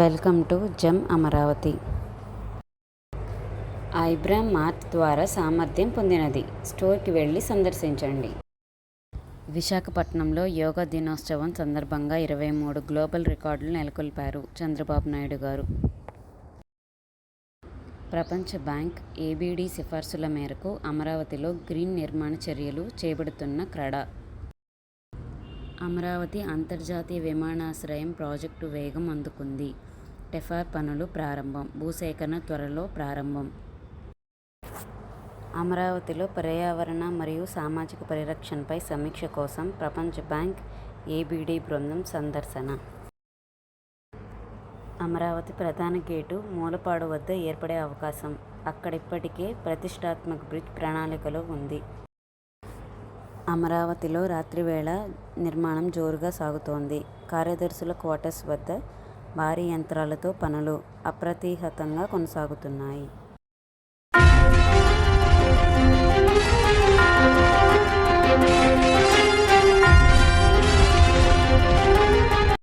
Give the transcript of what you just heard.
Welcome to Jammu Amaravati. ఐబ్రా mart ద్వారా సామర్థ్యం పొందినది. స్టోర్కి వెళ్ళి సందర్శించండి. విశాఖపట్నంలో యోగా దినోత్సవం సందర్భంగా ఇరవై మూడు గ్లోబల్ రికార్డులు నెలకొల్పారు చంద్రబాబు నాయుడు గారు. ప్రపంచ బ్యాంక్ ఏబీడీ సిఫార్సుల మేరకు అమరావతిలో గ్రీన్ నిర్మాణ చర్యలు చేపడుతున్న క్రడా. అమరావతి అంతర్జాతీయ విమానాశ్రయం ప్రాజెక్టు వేగం అందుకుంది. టెఫార్ పనులు ప్రారంభం. భూసేకరణ త్వరలో ప్రారంభం. అమరావతిలో పర్యావరణ మరియు సామాజిక పరిరక్షణపై సమీక్ష కోసం ప్రపంచ బ్యాంక్ ఏబీడీ బృందం సందర్శన. అమరావతి ప్రధాన గేటు మూలపాడు వద్ద ఏర్పడే అవకాశం. అక్కడిప్పటికే ప్రతిష్టాత్మక బ్రిడ్జ్ ప్రణాళికలో ఉంది. అమరావతిలో రాత్రివేళ నిర్మాణం జోరుగా సాగుతోంది. కార్యదర్శుల క్వార్టర్స్ వద్ద భారీ యంత్రాలతో పనులు అప్రతిహతంగా కొనసాగుతున్నాయి.